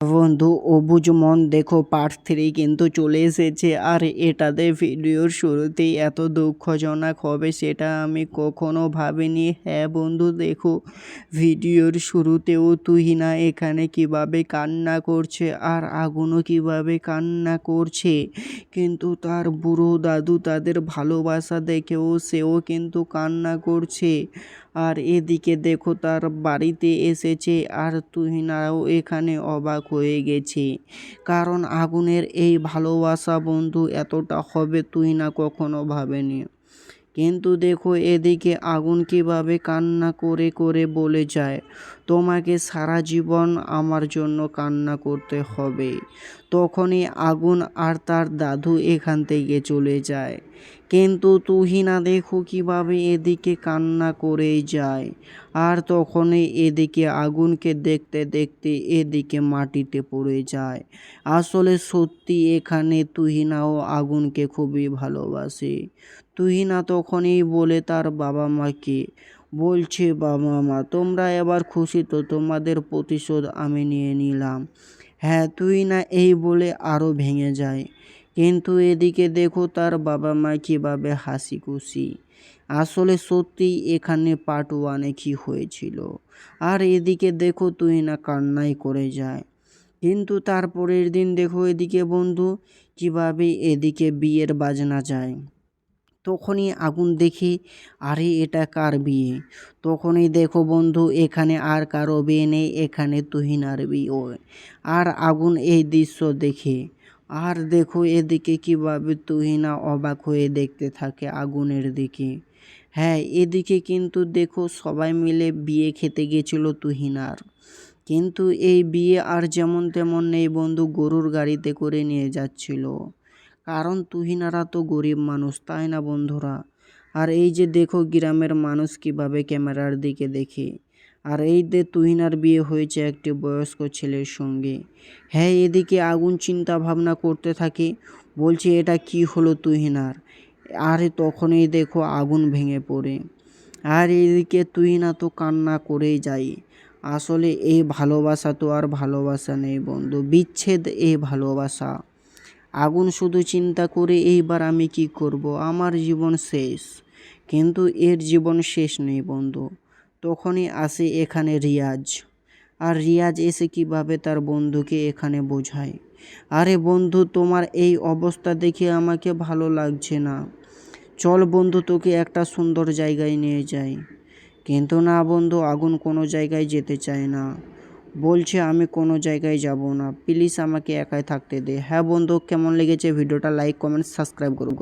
বন্ধু অবুজ মন দেখো পার্ট থ্রি কিন্তু চলে এসেছে। আর এটাতে ভিডিওর শুরুতেই এত দুঃখজনক হবে সেটা আমি কখনো ভাবিনি। হ্যাঁ বন্ধু, দেখো ভিডিওর শুরুতেও তুহিনা এখানে কীভাবে কান্না করছে আর আগুনও কীভাবে কান্না করছে? কিন্তু তার বুড়ো দাদু তাদের ভালোবাসা দেখেও সেও কিন্তু কান্না করছে। আর এদিকে দেখো তার বাড়িতে এসেছে আর তুহিনাও এখানে অবাক হয়ে গেছে। কারণ আগুনের এই ভালোবাসা বন্ধু এতটা হবে তুহিনা কখনো ভাবেনি। কিন্তু দেখো এদিকে আগুন কীভাবে কান্না করে করে বলে যায়। তোমাকে সারা জীবন আমার জন্য কান্না করতে হবে। তখনই আগুন আর তার দাদু এখান থেকে চলে যায়। কিন্তু তুহিনা দেখো কীভাবে এদিকে কান্না করেই যায়। আর তখনই এদিকে আগুনকে দেখতে দেখতে এদিকে মাটিতে পড়ে যায়। আসলে সত্যি এখানে তুহিনাও আগুনকে খুবই ভালোবাসে। তুহিনা তখনই বলে তার বাবা মাকে, বলছে, বাবা মা, তোমরা এবার খুশি তো তোমাদের প্রতিশোধ আমি নিয়ে নিলাম। হ্যাঁ তুই না এই বলে আরও ভেঙে যায়। কিন্তু এদিকে দেখো তার বাবা মা কীভাবে হাসি খুশি আসলে সত্যিই এখানে পার্ট ওয়ানে কী হয়েছিল? আর এদিকে দেখো তুই না কান্নাই করে যায়। কিন্তু তারপরের দিন দেখো এদিকে বন্ধু কীভাবে এদিকে বিয়ের বাজনা যায়। তখনই আগুন দেখি, আরে এটা কার বিয়ে? তখনই দেখো বন্ধু এখানে আর কারও বিয়ে নেই, এখানে তুহিনার বিয়ে। আর আগুন এই দৃশ্য দেখে। আর দেখো এদিকে কীভাবে তুহিনা অবাক হয়ে দেখতে থাকে আগুনের দিকে। হ্যাঁ এদিকে কিন্তু দেখো সবাই মিলে বিয়ে খেতে গেছিল তুহিনার। কিন্তু এই বিয়ে আর যেমন তেমন নেই বন্ধু, গরুর গাড়িতে করে নিয়ে যাচ্ছিল। কারণ তুহিনারা তো গরিব মানুষ, তাই না বন্ধুরা? আর এই যে দেখো গ্রামের মানুষ কীভাবে ক্যামেরার দিকে দেখে। আর এই যে তুহিনার বিয়ে হয়েছে একটি বয়স্ক ছেলের সঙ্গে। হ্যাঁ এদিকে আগুন চিন্তা ভাবনা করতে থাকে। বলছে, এটা কি হলো তুহিনার? আর তখনই দেখো আগুন ভেঙে পড়ে। আর এদিকে তুহিনা তো কান্না করেই যায়। আসলে এই ভালোবাসা তো আর ভালোবাসা নেই বন্ধু, বিচ্ছেদ এই ভালোবাসা। আগুন শুধু চিন্তা করে এইবার আমি কি করব? আমার জীবন শেষ। কিন্তু এর জীবন শেষ নেই বন্ধু। তখনই আসে এখানে রিয়াজ। আর রিয়াজ এসে কীভাবে তার বন্ধুকে এখানে বোঝায়? আরে বন্ধু, তোমার এই অবস্থা দেখে আমাকে ভালো লাগছে না। চল বন্ধু, তোকে একটা সুন্দর জায়গায় নিয়ে যাই। কিন্তু না বন্ধু, আগুন কোনো জায়গায় যেতে চায় না। বলছে, আমি কোনো জায়গায় যাব না। প্লিজ আমাকে একাই থাকতে দে। হ্যাঁ বন্ধু, কেমন লেগেছে ভিডিওটা? লাইক, কমেন্ট, সাবস্ক্রাইব করুন